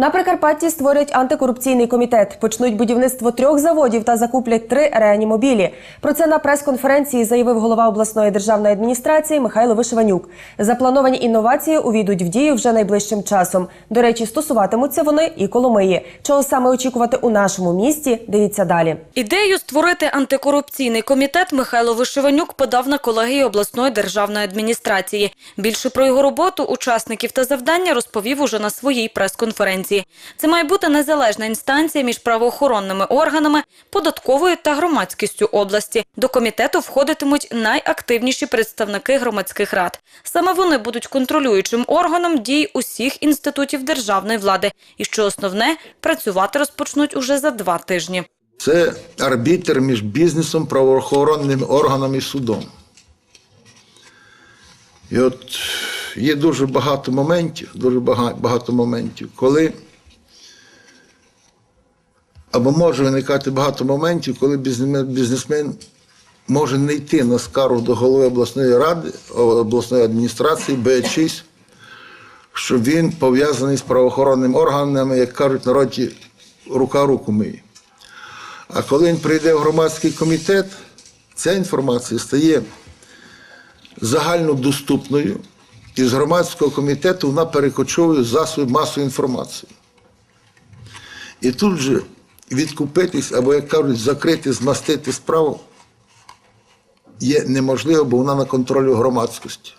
На Прикарпатті створять антикорупційний комітет, почнуть будівництво трьох заводів та закуплять три реанімобілі. Про це на прес-конференції заявив голова обласної державної адміністрації Михайло Вишиванюк. Заплановані інновації увійдуть в дію вже найближчим часом. До речі, стосуватимуться вони і Коломиї. Чого саме очікувати у нашому місті? Дивіться далі. Ідею створити антикорупційний комітет Михайло Вишиванюк подав на колегії обласної державної адміністрації. Більше про його роботу, учасників та завдання розповів уже на своїй прес-конференції. Це має бути незалежна інстанція між правоохоронними органами, податковою та громадськістю області. До комітету входитимуть найактивніші представники громадських рад. Саме вони будуть контролюючим органом дій усіх інститутів державної влади. І що основне, працювати розпочнуть уже за два тижні. Це арбітр між бізнесом, правоохоронними органами і судом. І от є дуже багато моментів, дуже багато моментів, коли або може виникати багато моментів, коли бізнесмен, може не йти на скаргу до голови обласної ради, обласної адміністрації, боячись, що він пов'язаний з правоохоронними органами, як кажуть народі, рука руку миє. А коли він прийде в громадський комітет, ця інформація стає загальнодоступною, і з громадського комітету вона перекочовує засоби масової інформації. І тут же відкупитись, або, як кажуть, закрити, змастити справу є неможливо, бо вона на контролі громадськості.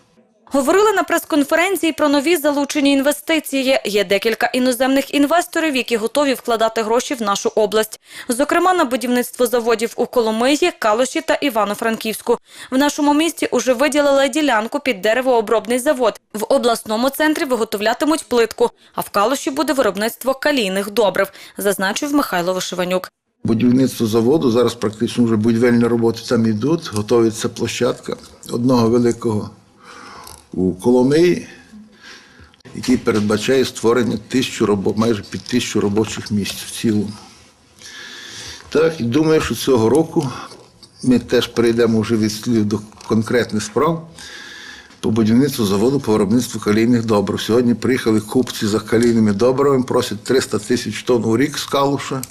Говорили на прес-конференції про нові залучені інвестиції. Є декілька іноземних інвесторів, які готові вкладати гроші в нашу область. Зокрема, на будівництво заводів у Коломиї, Калуші та Івано-Франківську. В нашому місті уже виділили ділянку під деревообробний завод. В обласному центрі виготовлятимуть плитку, а в Калуші буде виробництво калійних добрив, зазначив Михайло Вишиванюк. Будівництво заводу, зараз практично вже будівельні роботи там йдуть, готується площадка одного великого у Коломиї, який передбачає створення тисячу робо- майже під тисячу робочих місць в цілому. Так, і думаю, що цього року ми теж перейдемо вже від слів до конкретних справ по будівництву заводу по виробництву калійних добрив. Сьогодні приїхали купці за калійними добривами, просять 300 тисяч тонн у рік з калуша.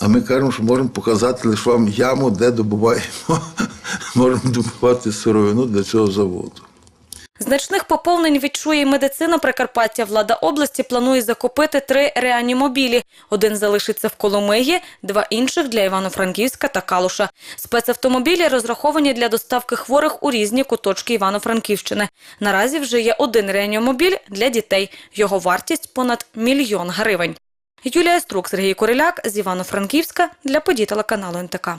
А ми кажемо, що можемо показати лише вам яму, де добуваємо. Можемо добувати сировину для цього заводу. Значних поповнень відчує і медицина Прикарпаття. Влада області планує закупити три реанімобілі. Один залишиться в Коломиї, два інших для Івано-Франківська та Калуша. Спецавтомобілі розраховані для доставки хворих у різні куточки Івано-Франківщини. Наразі вже є один реанімобіль для дітей. Його вартість понад мільйон гривень. Юлія Струк, Сергій Куриляк з Івано-Франківська для подій телеканалу НТК.